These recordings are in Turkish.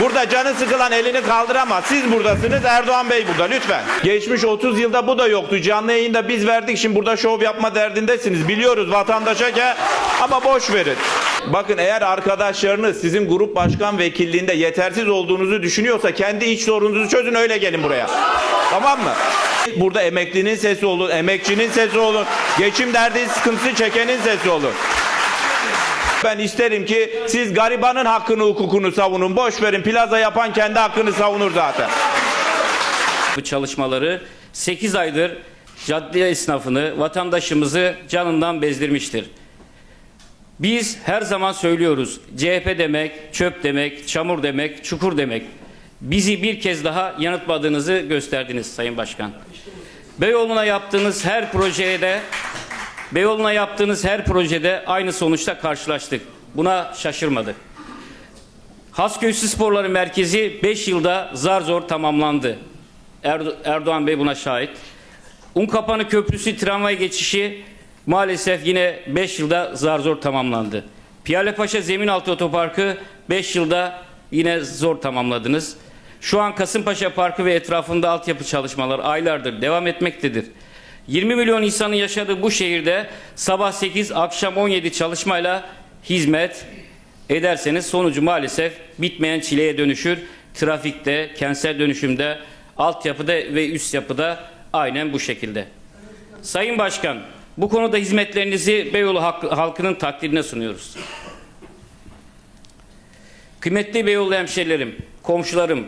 Burada canı sıkılan elini kaldıramaz. Siz buradasınız, Erdoğan Bey burada lütfen. Geçmiş 30 yılda bu da yoktu. Canlı yayında biz verdik. Şimdi burada şov yapma derdindesiniz. Biliyoruz vatandaşa ki ama boş verin. Bakın eğer arkadaşlarınız sizin grup başkan vekilliğinde yetersiz olduğunuzu düşünüyorsa kendi iç sorununuzu çözün öyle gelin buraya. Tamam mı? Burada emeklinin sesi olur, emekçinin sesi olur, geçim derdi sıkıntısı çekenin sesi olur. Ben isterim ki siz garibanın hakkını hukukunu savunun. Boş verin plaza yapan kendi hakkını savunur zaten. Bu çalışmaları 8 aydır cadde esnafını, vatandaşımızı canından bezdirmiştir. Biz her zaman söylüyoruz. CHP demek, çöp demek, çamur demek, çukur demek. Bizi bir kez daha yanıtmadığınızı gösterdiniz Sayın Başkan. Beyoğlu'na yaptığınız her projede Beyoğlu'na yaptığınız her projede aynı sonuçta karşılaştık. Buna şaşırmadık. Hasköysü Sporları Merkezi 5 yılda zar zor tamamlandı. Erdo- Erdoğan Bey buna şahit. Unkapanı Köprüsü tramvay geçişi maalesef yine 5 yılda zar zor tamamlandı. Piyalepaşa Zeminaltı Otoparkı 5 yılda yine zor tamamladınız. Şu an Kasımpaşa Parkı ve etrafında altyapı çalışmaları aylardır devam etmektedir. 20 milyon insanın yaşadığı bu şehirde sabah 8 akşam 17 çalışmayla hizmet ederseniz sonucu maalesef bitmeyen çileye dönüşür. Trafikte, kentsel dönüşümde, altyapıda ve üst yapıda aynen bu şekilde. Sayın Başkan, bu konuda hizmetlerinizi Beyoğlu halk- halkının takdirine sunuyoruz. Kıymetli Beyoğlu hemşerilerim, komşularım,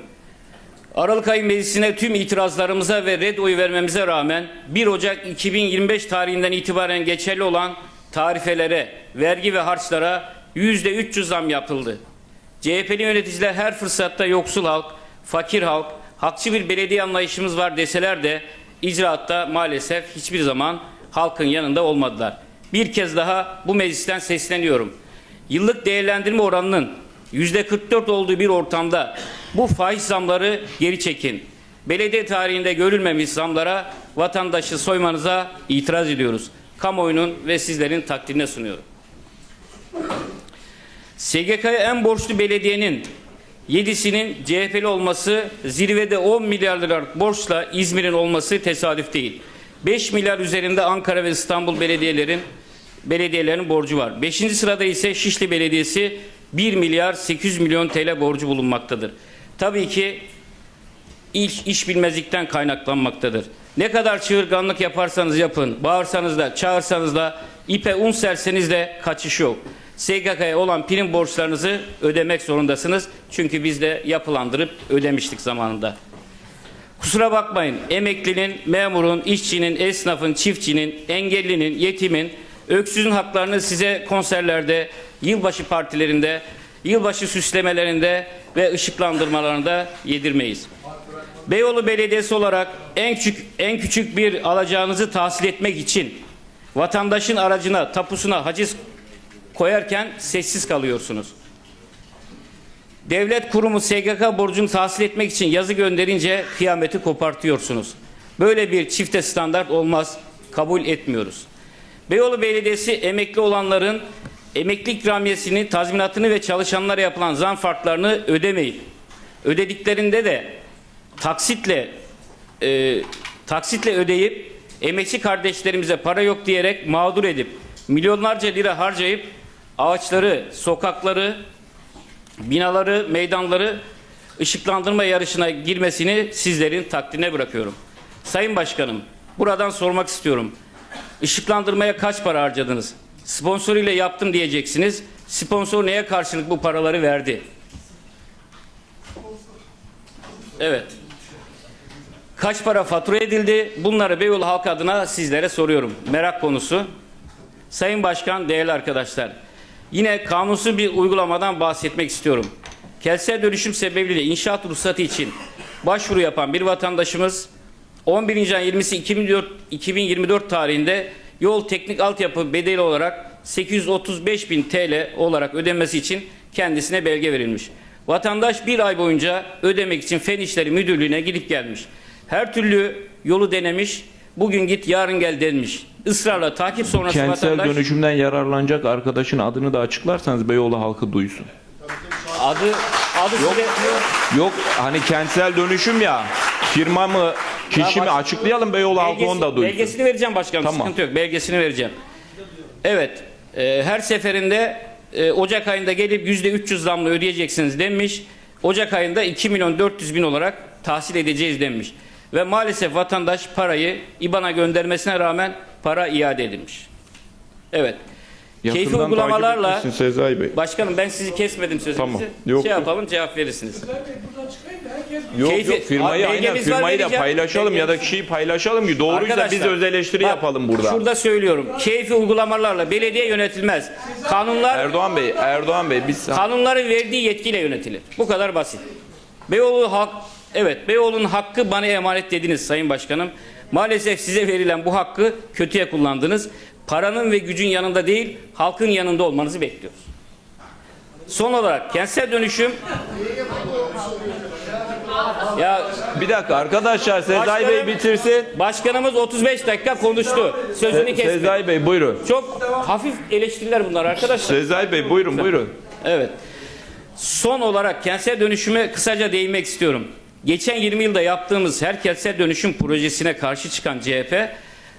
Aralık ayı meclisine tüm itirazlarımıza ve red oyu vermemize rağmen 1 Ocak 2025 tarihinden itibaren geçerli olan tarifelere, vergi ve harçlara %300 zam yapıldı. CHP'li yöneticiler her fırsatta yoksul halk, fakir halk, hakçı bir belediye anlayışımız var deseler de icraatta maalesef hiçbir zaman halkın yanında olmadılar. Bir kez daha bu meclisten sesleniyorum. Yıllık değerlendirme oranının %44 olduğu bir ortamda bu faiz zamları geri çekin. Belediye tarihinde görülmemiş zamlara vatandaşı soymanıza itiraz ediyoruz. Kamuoyunun ve sizlerin takdirine sunuyorum. SGK'ya en borçlu belediyenin 7'sinin CHP'li olması, zirvede 10 milyar liralık borçla İzmir'in olması tesadüf değil. 5 milyar üzerinde Ankara ve İstanbul belediyelerin belediyelerin borcu var. 5. sırada ise Şişli Belediyesi 1 milyar 800 milyon TL borcu bulunmaktadır. Tabii ki iş, iş bilmezlikten kaynaklanmaktadır. Ne kadar çığırganlık yaparsanız yapın, bağırsanız da, çağırsanız da, ipe un serseniz de kaçış yok. SGK'ya olan prim borçlarınızı ödemek zorundasınız. Çünkü biz de yapılandırıp ödemiştik zamanında. Kusura bakmayın emeklinin, memurun, işçinin, esnafın, çiftçinin, engellinin, yetimin, öksüzün haklarını size konserlerde, yılbaşı partilerinde, yılbaşı süslemelerinde ve ışıklandırmalarında yedirmeyiz. Beyoğlu Belediyesi olarak en küçük, en küçük bir alacağınızı tahsil etmek için vatandaşın aracına, tapusuna haciz koyarken sessiz kalıyorsunuz. Devlet kurumu SGK borcunu tahsil etmek için yazı gönderince kıyameti kopartıyorsunuz. Böyle bir çifte standart olmaz. Kabul etmiyoruz. Beyoğlu Belediyesi emekli olanların emekli ikramiyesini, tazminatını ve çalışanlara yapılan zam farklarını ödemeyin. Ödediklerinde de taksitle e, taksitle ödeyip emekçi kardeşlerimize para yok diyerek mağdur edip milyonlarca lira harcayıp ağaçları, sokakları, binaları, meydanları ışıklandırma yarışına girmesini sizlerin takdirine bırakıyorum. Sayın Başkanım, buradan sormak istiyorum. Işıklandırmaya kaç para harcadınız? Sponsor ile yaptım diyeceksiniz. Sponsor neye karşılık bu paraları verdi? Evet. Kaç para fatura edildi? Bunları Beyoğlu halkı adına sizlere soruyorum. Merak konusu. Sayın Başkan, değerli arkadaşlar. Yine kanunsuz bir uygulamadan bahsetmek istiyorum. Kentsel dönüşüm sebebiyle inşaat ruhsatı için başvuru yapan bir vatandaşımız 11. ayın 20'si 2024, 2024 tarihinde yol teknik altyapı bedeli olarak 835 bin TL olarak ödenmesi için kendisine belge verilmiş. Vatandaş bir ay boyunca ödemek için Fen İşleri Müdürlüğü'ne gidip gelmiş. Her türlü yolu denemiş. Bugün git yarın gel denmiş. Israrla takip sonrası Kentsel vatandaş dönüşümden yararlanacak arkadaşın adını da açıklarsanız Beyoğlu halkı duysun. adı Adı Yok. size Yok hani kentsel dönüşüm ya. Firma mı, kişi Ya mi? bak- Açıklayalım Beyoğlu halkı onu da duysun. Belgesini vereceğim başkanım. Tamam. Sıkıntı yok. Belgesini vereceğim. Evet. e, her seferinde e, Ocak ayında gelip %300 zamlı ödeyeceksiniz denmiş. Ocak ayında 2 milyon 400 bin olarak tahsil edeceğiz denmiş. Ve maalesef vatandaş parayı İBAN'a göndermesine rağmen para iade edilmiş. Evet. Keyfi uygulamalarla etmişsin Sezai Bey. Başkanım ben sizi kesmedim sözünüzü. Tamam. Yok. Şey yapalım cevap verirsiniz. Yok Keyfi- yok firmayı Abi, aynen var, firmayı da vereceğim. paylaşalım ya da kişiyi paylaşalım ki doğruysa biz Arkadaşlar, öz eleştiri bak, yapalım burada. Şurada söylüyorum. Keyfi uygulamalarla belediye yönetilmez. Kanunlar Erdoğan Bey, Erdoğan Bey biz kanunların verdiği yetkiyle yönetilir. Bu kadar basit. Beyoğlu hak evet Beyoğlu'nun hakkı bana emanet dediniz Sayın Başkanım. Maalesef size verilen bu hakkı kötüye kullandınız. Paranın ve gücün yanında değil, halkın yanında olmanızı bekliyoruz. Son olarak kentsel dönüşüm ya bir dakika arkadaşlar Sezai Bey bitirsin. başkanımız 35 dakika konuştu. Sözünü kesmedi. Sezai Bey buyurun. Çok hafif eleştiriler bunlar arkadaşlar. Sezai Bey buyurun buyurun. Evet. Son olarak kentsel dönüşüme kısaca değinmek istiyorum. Geçen 20 yılda yaptığımız her kentsel dönüşüm projesine karşı çıkan CHP,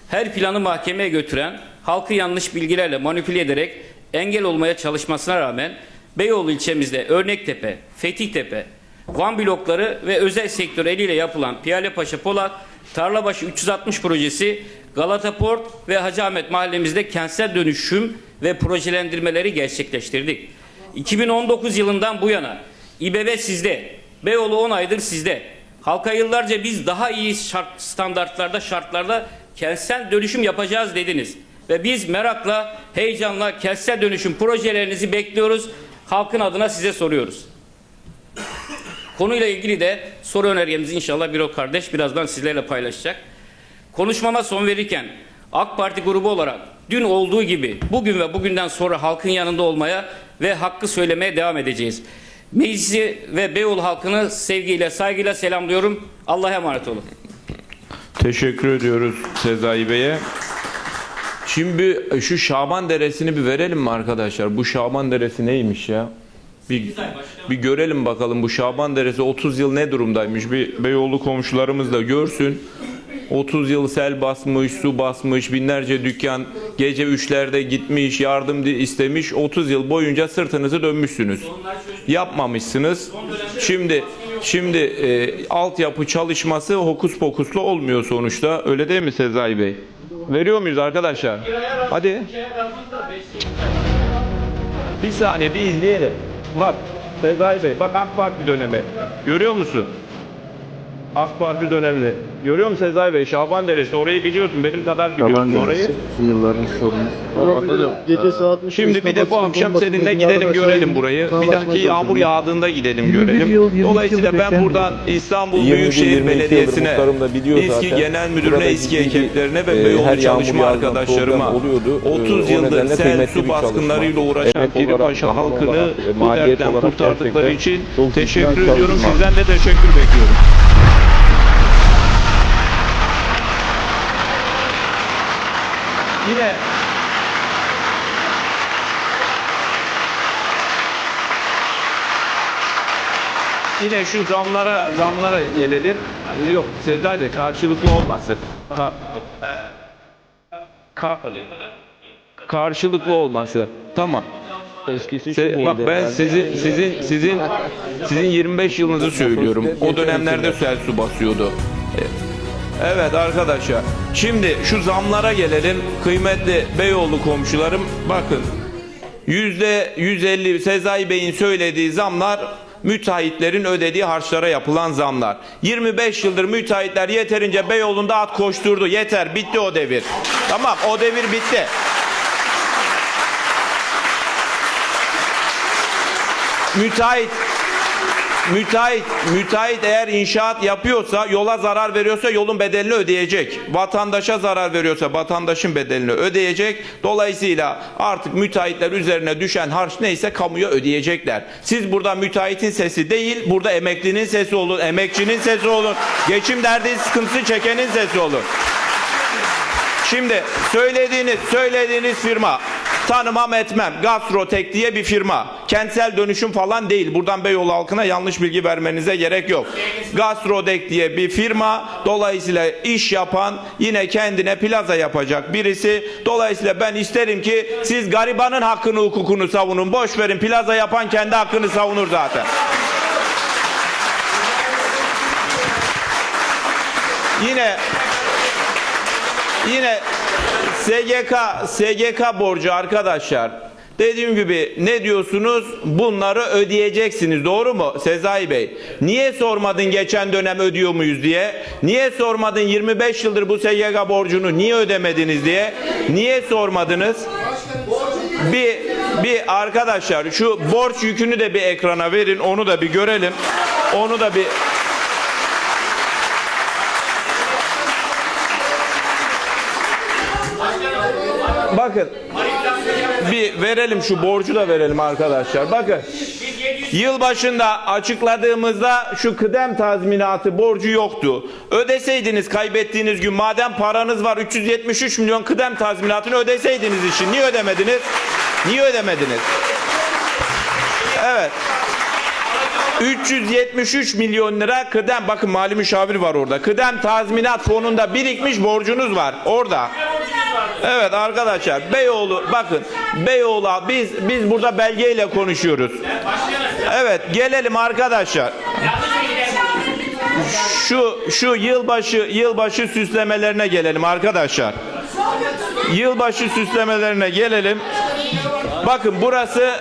her planı mahkemeye götüren, halkı yanlış bilgilerle manipüle ederek engel olmaya çalışmasına rağmen Beyoğlu ilçemizde Örnektepe, Fethiyetepe, Van blokları ve özel sektör eliyle yapılan Piyalepaşa Polat, Tarlabaşı 360 projesi, Galata Port ve Hacı Ahmet mahallemizde kentsel dönüşüm ve projelendirmeleri gerçekleştirdik. 2019 yılından bu yana İBB sizde, Beyoğlu 10 aydır sizde. Halka yıllarca biz daha iyi şart, standartlarda, şartlarda kentsel dönüşüm yapacağız dediniz. Ve biz merakla, heyecanla kentsel dönüşüm projelerinizi bekliyoruz. Halkın adına size soruyoruz. Konuyla ilgili de soru önergemizi inşallah Birol kardeş birazdan sizlerle paylaşacak. Konuşmama son verirken AK Parti grubu olarak dün olduğu gibi bugün ve bugünden sonra halkın yanında olmaya ve hakkı söylemeye devam edeceğiz. Meclisi ve Beyoğlu halkını sevgiyle, saygıyla selamlıyorum. Allah'a emanet olun. Teşekkür ediyoruz Sezai Bey'e. Şimdi şu Şaban Deresi'ni bir verelim mi arkadaşlar? Bu Şaban Deresi neymiş ya? Bir, bir görelim bakalım bu Şaban Deresi 30 yıl ne durumdaymış? Bir Beyoğlu komşularımız da görsün. 30 yıl sel basmış, su basmış, binlerce dükkan gece üçlerde gitmiş, yardım istemiş. 30 yıl boyunca sırtınızı dönmüşsünüz. Yapmamışsınız. Şimdi şimdi e, altyapı çalışması hokus pokuslu olmuyor sonuçta. Öyle değil mi Sezai Bey? Veriyor muyuz arkadaşlar? Hadi. Bir saniye bir izleyelim. Bak Sezai Bey bak AK Parti dönemi. Görüyor musun? AK Parti dönemini. Görüyor musun Sezai Bey? Şaban Deresi orayı biliyorsun. Benim kadar biliyorsun orayı. yılların sorunu. Gece saat Şimdi bir de bu akşam seninle gidelim görelim burayı. Bir dahaki yağmur yağdığında gidelim görelim. Dolayısıyla ben buradan İstanbul Büyükşehir Belediyesi'ne, İSKİ Genel Müdürüne, İSKİ ekiplerine ve Beyoğlu çalışma arkadaşlarıma 30 yıldır sel su baskınlarıyla uğraşan Piripaşa halkını bu dertten kurtardıkları için teşekkür ediyorum. Sizden de teşekkür bekliyorum. Yine Yine şu zamlara zamlara gelelim. Yok Sezai de karşılıklı olmasın. Ka- Ka- karşılıklı olması. Tamam. Eskisi Se- bak ben sizin sizin sizin sizin 25 yılınızı söylüyorum. O dönemlerde sel su basıyordu. Evet. Arkadaşlar. Şimdi şu zamlara gelelim. Kıymetli Beyoğlu komşularım bakın. Yüzde 150 Sezai Bey'in söylediği zamlar müteahhitlerin ödediği harçlara yapılan zamlar. 25 yıldır müteahhitler yeterince Beyoğlu'nda at koşturdu. Yeter bitti o devir. Tamam o devir bitti. Müteahhit Müteahhit, müteahhit eğer inşaat yapıyorsa, yola zarar veriyorsa yolun bedelini ödeyecek. Vatandaşa zarar veriyorsa vatandaşın bedelini ödeyecek. Dolayısıyla artık müteahhitler üzerine düşen harç neyse kamuya ödeyecekler. Siz burada müteahhitin sesi değil, burada emeklinin sesi olun, emekçinin sesi olun, geçim derdi sıkıntısı çekenin sesi olun. Şimdi söylediğiniz söylediğiniz firma tanımam etmem Gastrotek diye bir firma. kentsel dönüşüm falan değil. Buradan Beyoğlu halkına yanlış bilgi vermenize gerek yok. Gastrodek diye bir firma dolayısıyla iş yapan yine kendine plaza yapacak birisi. Dolayısıyla ben isterim ki siz garibanın hakkını hukukunu savunun. Boş verin plaza yapan kendi hakkını savunur zaten. Yine yine SGK SGK borcu arkadaşlar. Dediğim gibi ne diyorsunuz? Bunları ödeyeceksiniz. Doğru mu Sezai Bey? Niye sormadın geçen dönem ödüyor muyuz diye? Niye sormadın 25 yıldır bu SGK borcunu niye ödemediniz diye? Niye sormadınız? Bir bir arkadaşlar şu borç yükünü de bir ekrana verin. Onu da bir görelim. Onu da bir Bakın bir verelim şu borcu da verelim arkadaşlar. Bakın yıl başında açıkladığımızda şu kıdem tazminatı borcu yoktu. Ödeseydiniz kaybettiğiniz gün madem paranız var 373 milyon kıdem tazminatını ödeseydiniz için niye ödemediniz? Niye ödemediniz? Evet. 373 milyon lira kıdem bakın mali müşavir var orada. Kıdem tazminat fonunda birikmiş borcunuz var orada. Evet arkadaşlar Beyoğlu bakın Beyoğlu biz biz burada belgeyle konuşuyoruz. Evet gelelim arkadaşlar. Şu şu yılbaşı yılbaşı süslemelerine gelelim arkadaşlar. Yılbaşı süslemelerine gelelim. Bakın burası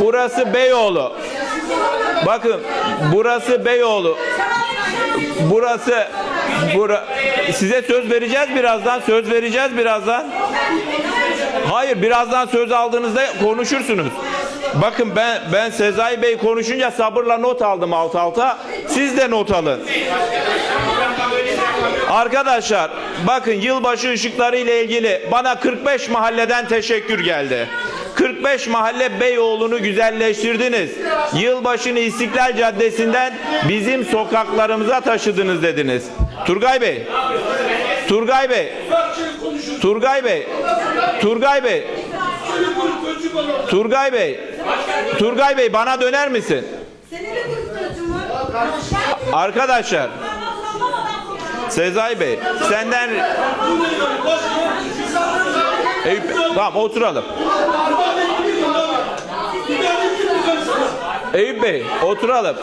burası Beyoğlu. Bakın burası Beyoğlu. Burası bura, size söz vereceğiz birazdan. Söz vereceğiz birazdan. Hayır birazdan söz aldığınızda konuşursunuz. Bakın ben ben Sezai Bey konuşunca sabırla not aldım alt alta. Siz de not alın. Arkadaşlar bakın yılbaşı ışıkları ile ilgili bana 45 mahalleden teşekkür geldi. 45 mahalle Beyoğlu'nu güzelleştirdiniz. Yılbaşını İstiklal Caddesi'nden bizim sokaklarımıza taşıdınız dediniz. Turgay Bey. Turgay Bey. Turgay Bey. Turgay Bey. Turgay Bey. Turgay Bey bana döner misin? Arkadaşlar Sezai Bey senden Eyüp tamam oturalım. Eyüp Bey oturalım.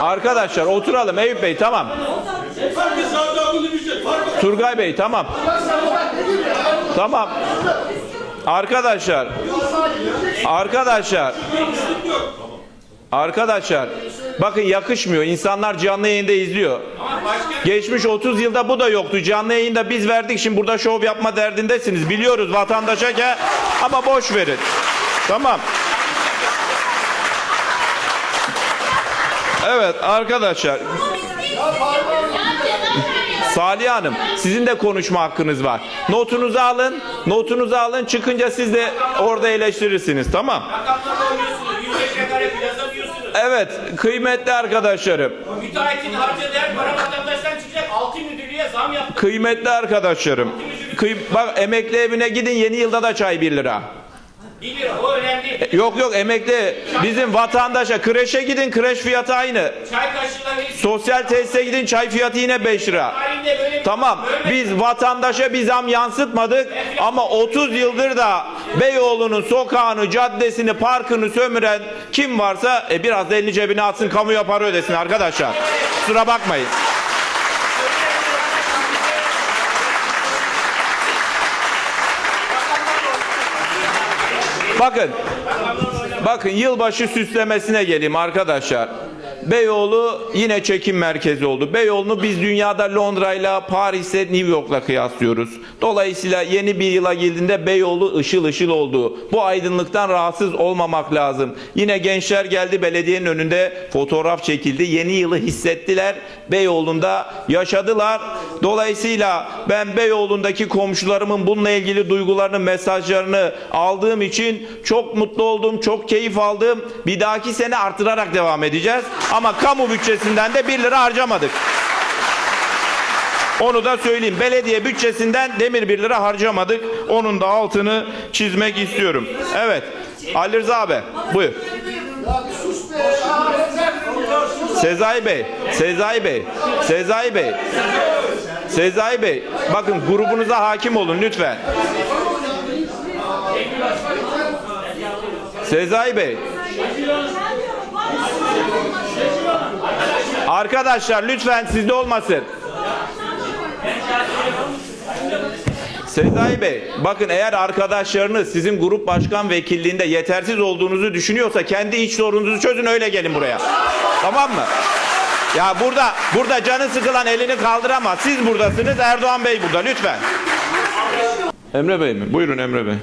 Arkadaşlar oturalım Eyüp Bey tamam. Turgay Bey tamam. Tamam. Arkadaşlar. Arkadaşlar. Arkadaşlar. Bakın yakışmıyor. İnsanlar canlı yayında izliyor. Geçmiş 30 yılda bu da yoktu. Canlı yayında biz verdik. Şimdi burada şov yapma derdindesiniz. Biliyoruz vatandaşa ki ama boş verin. Tamam. Evet arkadaşlar Salih Hanım sizin de konuşma hakkınız var. Notunuzu alın. Notunuzu alın. Çıkınca siz de orada eleştirirsiniz. Tamam. Evet kıymetli arkadaşlarım. Müteahhitin harcadığı para vatandaştan çıkacak. Altı müdürlüğe zam yaptı. Kıymetli arkadaşlarım. Kıy bak emekli evine gidin yeni yılda da çay 1 lira. 1 lira o önemli. değil. Yok yok emekli bizim vatandaşa kreşe gidin kreş fiyatı aynı. Çay kaşıkları Sosyal tesise gidin çay fiyatı yine 5 lira. halinde böyle bir Tamam biz vatandaşa bir zam yansıtmadık ama 30 yıldır da Beyoğlu'nun sokağını, caddesini, parkını sömüren kim varsa e, biraz da elini cebine atsın kamuya para ödesin arkadaşlar. Kusura bakmayın. Bakın. Bakın yılbaşı süslemesine geleyim arkadaşlar. Beyoğlu yine çekim merkezi oldu. Beyoğlu'nu biz dünyada Londra'yla, Paris'le, New York'la kıyaslıyoruz. Dolayısıyla yeni bir yıla girdiğinde Beyoğlu ışıl ışıl oldu. Bu aydınlıktan rahatsız olmamak lazım. Yine gençler geldi belediyenin önünde fotoğraf çekildi. Yeni yılı hissettiler. Beyoğlu'nda yaşadılar. Dolayısıyla ben Beyoğlu'ndaki komşularımın bununla ilgili duygularını, mesajlarını aldığım için çok mutlu oldum, çok keyif aldım. Bir dahaki sene artırarak devam edeceğiz. Ama kamu bütçesinden de 1 lira harcamadık. Onu da söyleyeyim. Belediye bütçesinden demir bir lira harcamadık. Onun da altını çizmek istiyorum. Evet. Ali Rıza abi buyur. Sezai Bey, Sezai Bey, Sezai Bey, Sezai Bey, bakın grubunuza hakim olun lütfen. Sezai Bey. Arkadaşlar lütfen sizde olmasın. Sezai Bey, bakın eğer arkadaşlarınız sizin grup başkan vekilliğinde yetersiz olduğunuzu düşünüyorsa kendi iç sorununuzu çözün öyle gelin buraya. Tamam mı? Ya burada burada canı sıkılan elini kaldıramaz. Siz buradasınız, Erdoğan Bey burada lütfen. Emre Bey mi? Buyurun Emre Bey.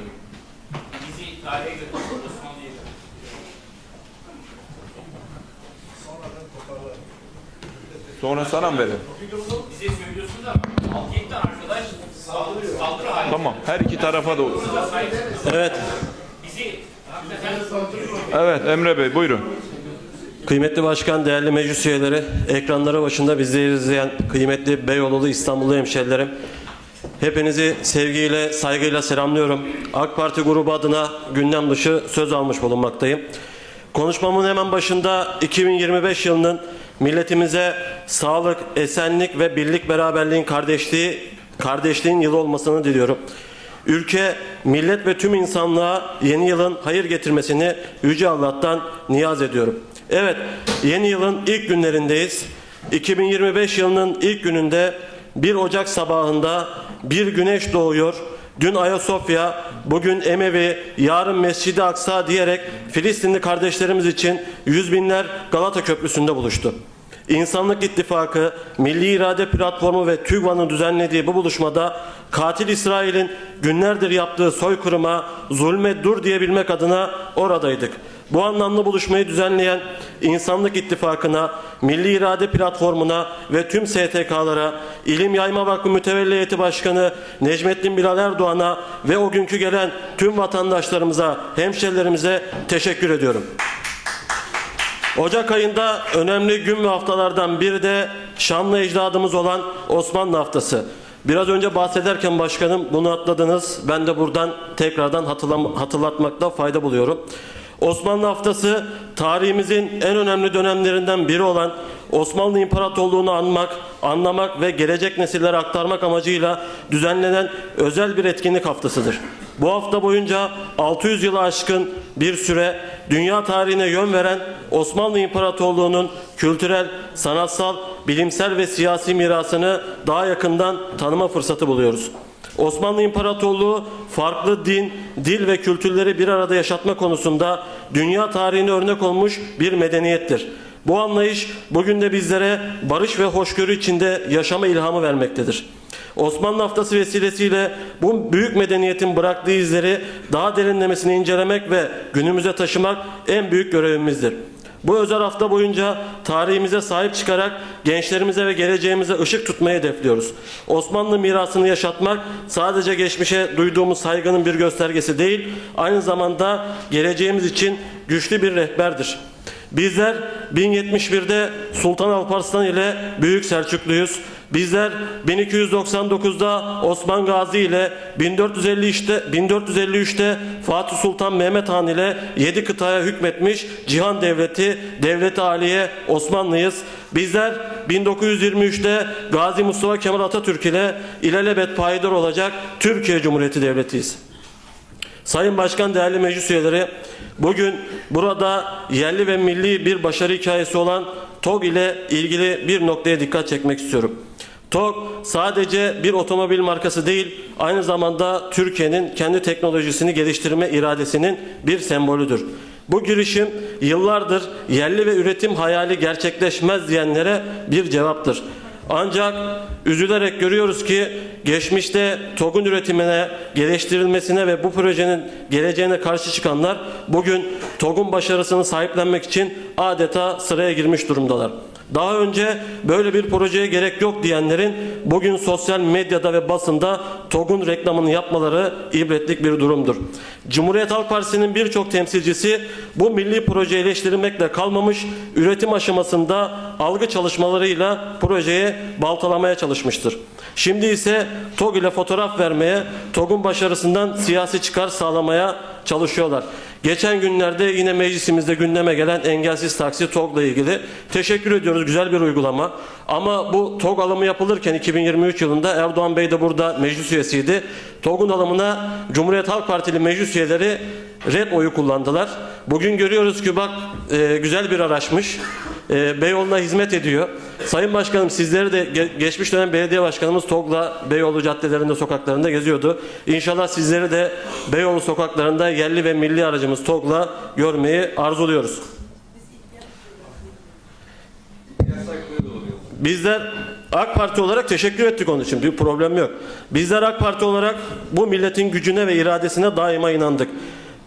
Sonra sana mı verin? Bize söylüyorsunuz ama 6-7 tane arkadaş saldırı, saldırı halinde. Tamam. Her iki tarafa da olur. Evet, Bizi Evet Emre Bey buyurun. kıymetli başkan, değerli meclis üyeleri, ekranları başında bizleri izleyen kıymetli Beyoğlu İstanbullu hemşerilerim. Hepinizi sevgiyle, saygıyla selamlıyorum. AK Parti grubu adına gündem dışı söz almış bulunmaktayım. Konuşmamın hemen başında 2025 yılının milletimize sağlık, esenlik ve birlik beraberliğin kardeşliği, kardeşliğin yılı olmasını diliyorum. Ülke, millet ve tüm insanlığa yeni yılın hayır getirmesini Yüce Allah'tan niyaz ediyorum. Evet, yeni yılın ilk günlerindeyiz. 2025 yılının ilk gününde 1 Ocak sabahında bir güneş doğuyor. Dün Ayasofya, bugün Emevi, yarın Mescid-i Aksa diyerek Filistinli kardeşlerimiz için yüz binler Galata Köprüsü'nde buluştu. İnsanlık İttifakı, Milli İrade Platformu ve TÜGVA'nın düzenlediği bu buluşmada katil İsrail'in günlerdir yaptığı soykırıma, zulme dur diyebilmek adına oradaydık. Bu anlamlı buluşmayı düzenleyen İnsanlık İttifakı'na, Milli İrade Platformu'na ve tüm STK'lara, İlim Yayma Vakfı Mütevelli Heyeti Başkanı Necmettin Bilal Erdoğan'a ve o günkü gelen tüm vatandaşlarımıza, hemşerilerimize teşekkür ediyorum. Ocak ayında önemli gün ve haftalardan biri de şanlı ecdadımız olan Osmanlı Haftası. Biraz önce bahsederken başkanım bunu atladınız. Ben de buradan tekrardan hatırlatmakta fayda buluyorum. Osmanlı Haftası tarihimizin en önemli dönemlerinden biri olan Osmanlı İmparatorluğunu anmak, anlamak ve gelecek nesillere aktarmak amacıyla düzenlenen özel bir etkinlik haftasıdır. Bu hafta boyunca 600 yılı aşkın bir süre dünya tarihine yön veren Osmanlı İmparatorluğu'nun kültürel, sanatsal, bilimsel ve siyasi mirasını daha yakından tanıma fırsatı buluyoruz. Osmanlı İmparatorluğu farklı din, dil ve kültürleri bir arada yaşatma konusunda dünya tarihine örnek olmuş bir medeniyettir. Bu anlayış bugün de bizlere barış ve hoşgörü içinde yaşama ilhamı vermektedir. Osmanlı Haftası vesilesiyle bu büyük medeniyetin bıraktığı izleri daha derinlemesine incelemek ve günümüze taşımak en büyük görevimizdir. Bu özel hafta boyunca tarihimize sahip çıkarak gençlerimize ve geleceğimize ışık tutmayı hedefliyoruz. Osmanlı mirasını yaşatmak sadece geçmişe duyduğumuz saygının bir göstergesi değil, aynı zamanda geleceğimiz için güçlü bir rehberdir. Bizler 1071'de Sultan Alparslan ile Büyük Selçukluyuz. Bizler 1299'da Osman Gazi ile 1453'te 1453'te Fatih Sultan Mehmet Han ile 7 kıtaya hükmetmiş Cihan Devleti, Devleti Aliye Osmanlıyız. Bizler 1923'te Gazi Mustafa Kemal Atatürk ile ilelebet payidar olacak Türkiye Cumhuriyeti Devletiyiz. Sayın Başkan, değerli meclis üyeleri, bugün burada yerli ve milli bir başarı hikayesi olan TOG ile ilgili bir noktaya dikkat çekmek istiyorum. TOG sadece bir otomobil markası değil, aynı zamanda Türkiye'nin kendi teknolojisini geliştirme iradesinin bir sembolüdür. Bu girişim yıllardır yerli ve üretim hayali gerçekleşmez diyenlere bir cevaptır. Ancak üzülerek görüyoruz ki geçmişte TOG'un üretimine, geliştirilmesine ve bu projenin geleceğine karşı çıkanlar bugün TOG'un başarısını sahiplenmek için adeta sıraya girmiş durumdalar. Daha önce böyle bir projeye gerek yok diyenlerin bugün sosyal medyada ve basında TOG'un reklamını yapmaları ibretlik bir durumdur. Cumhuriyet Halk Partisi'nin birçok temsilcisi bu milli projeyi eleştirmekle kalmamış, üretim aşamasında algı çalışmalarıyla projeye baltalamaya çalışmıştır. Şimdi ise TOG ile fotoğraf vermeye, TOG'un başarısından siyasi çıkar sağlamaya çalışıyorlar. Geçen günlerde yine meclisimizde gündeme gelen engelsiz taksi TOG'la ilgili teşekkür ediyoruz. Güzel bir uygulama. Ama bu TOG alımı yapılırken 2023 yılında Erdoğan Bey de burada meclis üyesiydi. TOG'un alımına Cumhuriyet Halk Partili meclis üyeleri red oyu kullandılar. Bugün görüyoruz ki bak e, güzel bir araçmış. E, Beyoğlu'na hizmet ediyor. Sayın Başkanım sizleri de ge- geçmiş dönem belediye başkanımız TOG'la Beyoğlu caddelerinde sokaklarında geziyordu. İnşallah sizleri de Beyoğlu sokaklarında yerli ve milli aracımız TOG'la görmeyi arzuluyoruz. Bizler AK Parti olarak teşekkür ettik onun için. Bir problem yok. Bizler AK Parti olarak bu milletin gücüne ve iradesine daima inandık.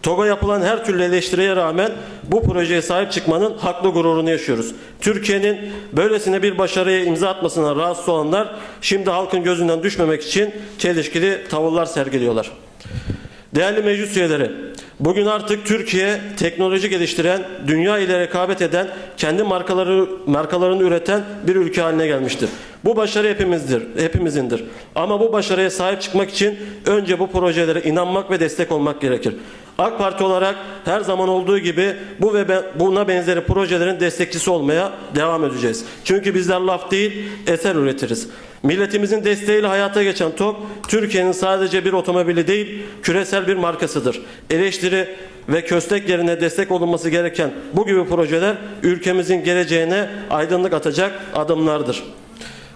TOG'a yapılan her türlü eleştiriye rağmen bu projeye sahip çıkmanın haklı gururunu yaşıyoruz. Türkiye'nin böylesine bir başarıya imza atmasına rahatsız olanlar şimdi halkın gözünden düşmemek için çelişkili tavırlar sergiliyorlar. Değerli meclis üyeleri, bugün artık Türkiye teknoloji geliştiren, dünya ile rekabet eden, kendi markaları markalarını üreten bir ülke haline gelmiştir. Bu başarı hepimizdir, hepimizindir. Ama bu başarıya sahip çıkmak için önce bu projelere inanmak ve destek olmak gerekir. AK Parti olarak her zaman olduğu gibi bu ve ben- buna benzeri projelerin destekçisi olmaya devam edeceğiz. Çünkü bizler laf değil, eser üretiriz. Milletimizin desteğiyle hayata geçen TOG, Türkiye'nin sadece bir otomobili değil, küresel bir markasıdır. Eleştiri ve köstek yerine destek olunması gereken bu gibi projeler ülkemizin geleceğine aydınlık atacak adımlardır.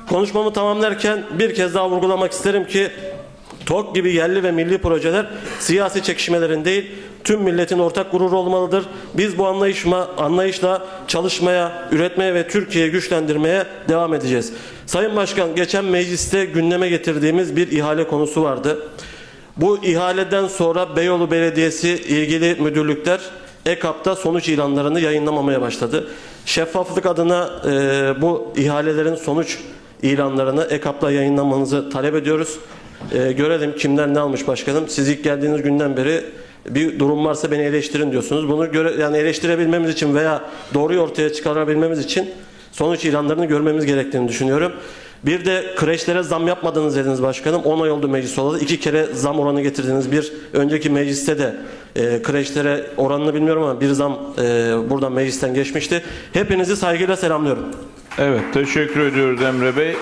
Konuşmamı tamamlarken bir kez daha vurgulamak isterim ki TOK gibi yerli ve milli projeler siyasi çekişmelerin değil, tüm milletin ortak gururu olmalıdır. Biz bu anlayışma, anlayışla çalışmaya, üretmeye ve Türkiye'yi güçlendirmeye devam edeceğiz. Sayın Başkan, geçen mecliste gündeme getirdiğimiz bir ihale konusu vardı. Bu ihaleden sonra Beyoğlu Belediyesi ilgili müdürlükler EKAP'ta sonuç ilanlarını yayınlamamaya başladı. Şeffaflık adına e, bu ihalelerin sonuç ilanlarını EKAP'ta yayınlamanızı talep ediyoruz. E, görelim kimler ne almış başkanım. Siz ilk geldiğiniz günden beri bir durum varsa beni eleştirin diyorsunuz. Bunu göre, yani eleştirebilmemiz için veya doğruyu ortaya çıkarabilmemiz için sonuç ilanlarını görmemiz gerektiğini düşünüyorum. Bir de kreşlere zam yapmadınız dediniz başkanım. 10 ay oldu meclis olalı. İki kere zam oranı getirdiniz. Bir önceki mecliste de e, kreşlere oranını bilmiyorum ama bir zam e, buradan meclisten geçmişti. Hepinizi saygıyla selamlıyorum. Evet teşekkür ediyoruz Emre Bey.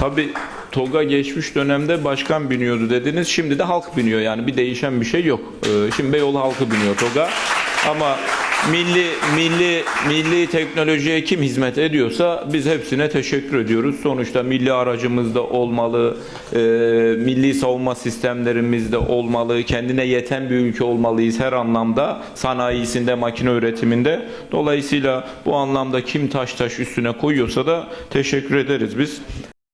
Tabi TOG'a geçmiş dönemde başkan biniyordu dediniz. Şimdi de halk biniyor yani bir değişen bir şey yok. Ee, şimdi Beyoğlu halkı biniyor TOG'a. Ama milli milli milli teknolojiye kim hizmet ediyorsa biz hepsine teşekkür ediyoruz. Sonuçta milli aracımız da olmalı, e, milli savunma sistemlerimiz de olmalı, kendine yeten bir ülke olmalıyız her anlamda sanayisinde, makine üretiminde. Dolayısıyla bu anlamda kim taş taş üstüne koyuyorsa da teşekkür ederiz biz.